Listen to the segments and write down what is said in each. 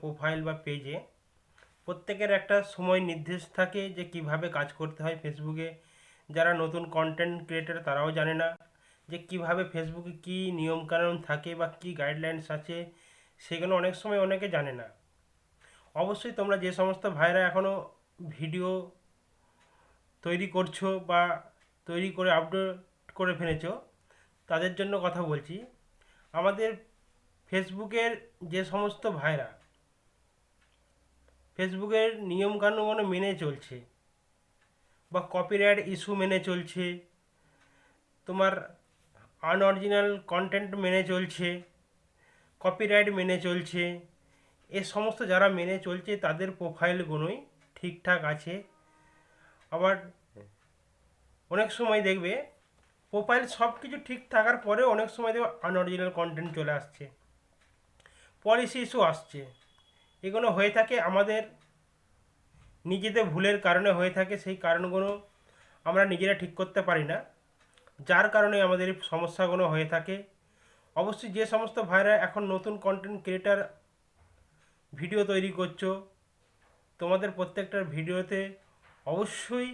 Profile বা পেজে প্রত্যেকের একটা সময় নির্দেশ থাকে যে কীভাবে কাজ করতে হয় ফেসবুকে যারা নতুন কন্টেন্ট ক্রিয়েটার তারাও জানে না যে কীভাবে ফেসবুকে কী নিয়মকানুন থাকে বা কী গাইডলাইন্স আছে, সেগুলো অনেক সময় অনেকে জানে না। অবশ্যই তোমরা যে সমস্ত ভাইরা এখনও ভিডিও তৈরি করছ বা তৈরি করে আপলোড করে ফেলেছো, তাদের জন্য কথা বলছি। আমাদের ফেসবুকের যে সমস্ত ভাইরা ফেসবুকের নিয়মকানুন মেনে চলছে বা কপিরাইট ইস্যু মেনে চলছে, তোমার আনঅরিজিনাল কন্টেন্ট মেনে চলছে কপিরাইট মেনে চলছে, এ সমস্ত যারা মেনে চলছে তাদের প্রোফাইলগুলোই ঠিকঠাক আছে। আবার অনেক সময় দেখবে প্রোফাইল সব কিছু ঠিক থাকার পরে অনেক সময় দেখবে আনঅরিজিনাল কন্টেন্ট চলে আসছে। পলিসি ইস্যু আসছে। এগুলো হয়ে থাকে আমাদের নিজেদের ভুলের কারণে হয়ে থাকে, সেই কারণগুলো আমরা নিজেরা ঠিক করতে পারি না। যার কারণে আমাদের এই সমস্যাগুলো হয়ে থাকে। অবশ্যই যে সমস্ত ভাইরা এখন নতুন কন্টেন্ট ক্রিয়েটার ভিডিও তৈরি করছ, তোমাদের প্রত্যেকটার ভিডিওতে অবশ্যই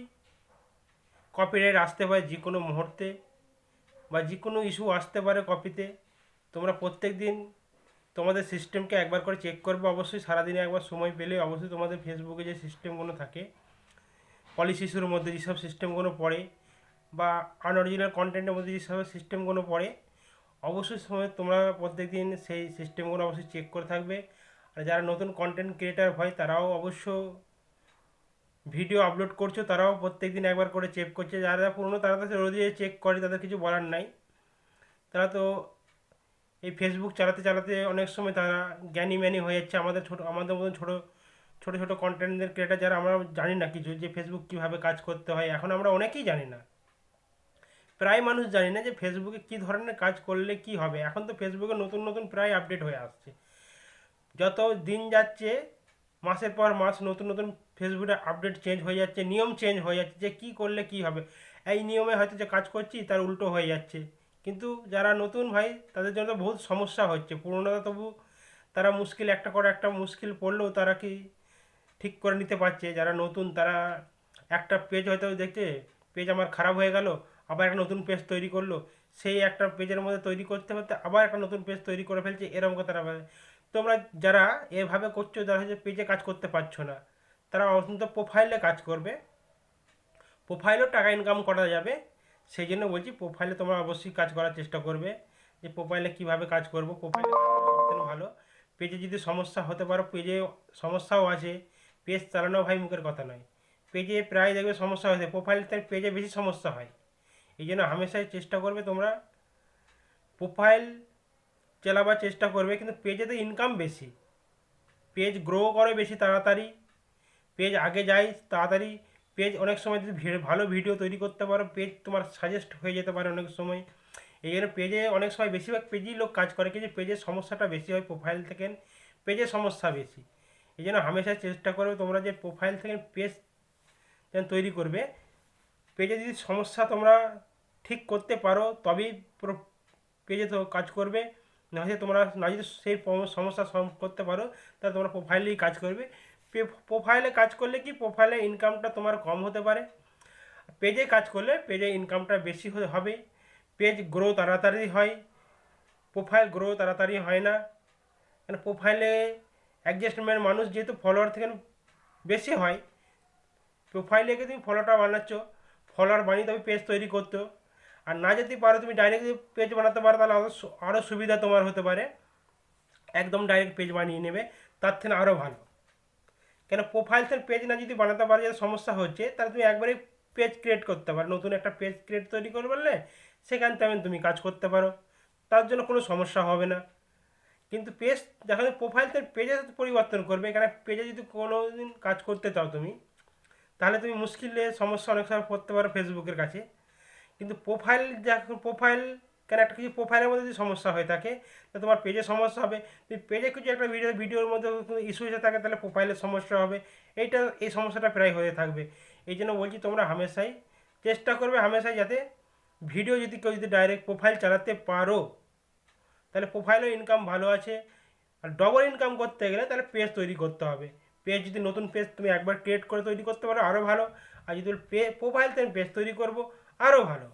কপিরাইট আসতে পারে যে কোনো মুহূর্তে বা যে কোনো ইস্যু আসতে পারে কপিতে তোমরা প্রত্যেক দিন তোমাদের সিস্টেমকে একবার করে চেক করবে, অবশ্যই সারাদিনে একবার সময় পেলে অবশ্যই তোমাদের ফেসবুকে যে সিস্টেমগুলো থাকে পলিসি ইস্যুর মধ্যে যেসব সিস্টেমগুলো পড়ে বা আনঅরিজিনাল কন্টেন্টের মধ্যে যেসব সিস্টেমগুলো পড়ে, অবশ্যই সময় তোমরা প্রত্যেক দিন সেই সিস্টেমগুলো অবশ্যই চেক করে থাকবে। আর যারা নতুন কন্টেন্ট ক্রিয়েটার হয়, তারাও অবশ্য ভিডিও আপলোড করছ, তারাও প্রত্যেক দিন একবার করে চেক করছে। যারা পুরনো, তারা তো রোজই চেক করে, তাদের কিছু বলার নাই। তারা তো এই ফেসবুক চালাতে চালাতে অনেক সময় তারা জ্ঞানী ম্যানি হয়ে যাচ্ছে। আমাদের ছোটো, আমাদের মতন ছোটো ছোটো ছোটো কন্টেন্টের ক্রিয়েটার যারা আমরা জানি না কিছু যে ফেসবুক কীভাবে কাজ করতে হয়। এখন আমরা অনেকেই জানি না। প্রায় মানুষ জানি না যে ফেসবুকে কী ধরনের কাজ করলে কি হবে। এখন তো ফেসবুকে নতুন নতুন প্রায় আপডেট হয়ে আসছে। যত দিন যাচ্ছে, মাসের পর মাস নতুন নতুন ফেসবুকে আপডেট চেঞ্জ হয়ে যাচ্ছে, নিয়ম চেঞ্জ হয়ে যাচ্ছে যে কী করলে কি হবে। এই নিয়মে হয়তো যে কাজ করছি, তার উল্টো হয়ে যাচ্ছে। কিন্তু যারা নতুন ভাই, তাদের জন্য তো বহুত সমস্যা হচ্ছে। পুরোনোরা তবু তারা মুশকিল, একটা করে একটা মুশকিল পড়লেও তারা কি ঠিক করে নিতে পারছে? যারা নতুন, তারা একটা পেজ হয়তো দেখছে পেজ আমার খারাপ হয়ে গেল, আবার একটা নতুন পেজ তৈরি করল। সেই একটা পেজের মধ্যে তৈরি করতে করতে আবার একটা নতুন পেজ তৈরি করে ফেলছে, এরকম কথা তারা তোমরা যারা এভাবে করছ, যারা হচ্ছে পেজে কাজ করতে পারছ না, তারা অন্তত প্রোফাইলে কাজ করবে। প্রোফাইলেও টাকা ইনকাম করা যাবে। সেই জন্য বলছি প্রোফাইলে তোমরা অবশ্যই কাজ করার চেষ্টা করবে যে প্রোফাইলে কীভাবে কাজ করব প্রোফাইলে ভালো। পেজে যদি সমস্যা হতে পারো পেজে সমস্যাও আছে পেজ চালানো ভাই মুখের কথা নয়। পেজে প্রায় দেখবে সমস্যা হয়েছে প্রোফাইলতে পেজে বেশি সমস্যা হয়। এই জন্য হামেশাই চেষ্টা করবে তোমরা প্রোফাইল চালাবার চেষ্টা করবে, কিন্তু পেজে তো ইনকাম বেশি। পেজ গ্রো করে বেশি তাড়াতাড়ি। পেজ আগে যায় তাড়াতাড়ি পেজ অনেক সময় যদি ভালো ভিডিও তৈরি করতে পারো, পেজ তোমার সাজেস্ট হয়ে যেতে পারে অনেক সময়। এই জন্য পেজে অনেক সময় বেশিরভাগ পেজেই লোক কাজ করে, কিন্তু পেজের সমস্যাটা বেশি হয় প্রোফাইল থেকে। পেজের সমস্যা বেশি। এই জন্য হামেশা চেষ্টা করবে তোমরা যে প্রোফাইল থেকে পেজ যেন তৈরি করবে। পেজে যদি সমস্যা তোমরা ঠিক করতে পারো, তবেই পেজে তো কাজ করবে। না হলে তোমরা না যদি সেই সমস্যা করতে পারো, তাহলে তোমরা প্রোফাইলেই কাজ করবে। প্রোফাইলে কাজ করলে কি প্রোফাইলে ইনকামটা তোমার কম হতে পারে? পেজে কাজ করলে পেজে ইনকামটা বেশি হবে। পেজ গ্রো তাড়াতাড়ি হয়। প্রোফাইল গ্রো তাড়াতাড়ি হয় না। কারণ প্রোফাইলে অ্যাডজাস্টমেন্ট মানুষ যেহেতু ফলোয়ার থেকে বেশি হয় প্রোফাইলে গিয়ে তুমি ফলোটা বানাচ্ছ ফলোয়ার বানিয়ে তবে পেজ তৈরি করতো। আর না যদি পারো তুমি ডাইরেক্ট যদি পেজ বানাতে পারো, তাহলে আরও আরও সুবিধা তোমার হতে পারে। একদম ডাইরেক্ট পেজ বানিয়ে নেবে, তার থেকে আরও ভালো। কেন প্রোফাইল থেকে পেজ না যদি বানাতে পারো যে সমস্যা হচ্ছে, তাহলে তুমি একবারেই পেজ ক্রিয়েট করতে পারো। নতুন একটা পেজ ক্রিয়েট তৈরি করে পারলে সেখান থেকে তুমি কাজ করতে পারো। তার জন্য কোনো সমস্যা হবে না। কিন্তু পেজ যখন প্রোফাইল থেকে পেজে পরিবর্তন করবে, এখানে পেজে যদি কোনো দিন কাজ করতে চাও তুমি, তাহলে তুমি মুশকিলে সমস্যা অনেক সময় পড়তে পারো ফেসবুকের কাছে। কিন্তু প্রোফাইল যখন প্রোফাইল কেন একটা কিছু প্রোফাইলের মধ্যে যদি সমস্যা হয়ে থাকে, তো তোমার পেজে সমস্যা হবে। তুমি পেজে কিছু একটা ভিডিও ভিডিওর মধ্যে ইস্যু এসে থাকে, তাহলে প্রোফাইলের সমস্যা হবে। এইটা, এই সমস্যাটা প্রায় হয়ে থাকবে। এই জন্য বলছি তোমরা হামেশাই চেষ্টা করবে হামেশাই যাতে ভিডিও যদি কেউ যদি ডাইরেক্ট প্রোফাইল চালাতে পারো, তাহলে প্রোফাইলেও ইনকাম ভালো আছে। আর ডবল ইনকাম করতে গেলে তাহলে পেজ তৈরি করতে হবে। পেজ যদি নতুন পেজ তুমি একবার ক্রিয়েট করে তৈরি করতে পারো আরও ভালো। আর যদি পে প্রোফাইল তুমি পেজ তৈরি করব আরও ভালো।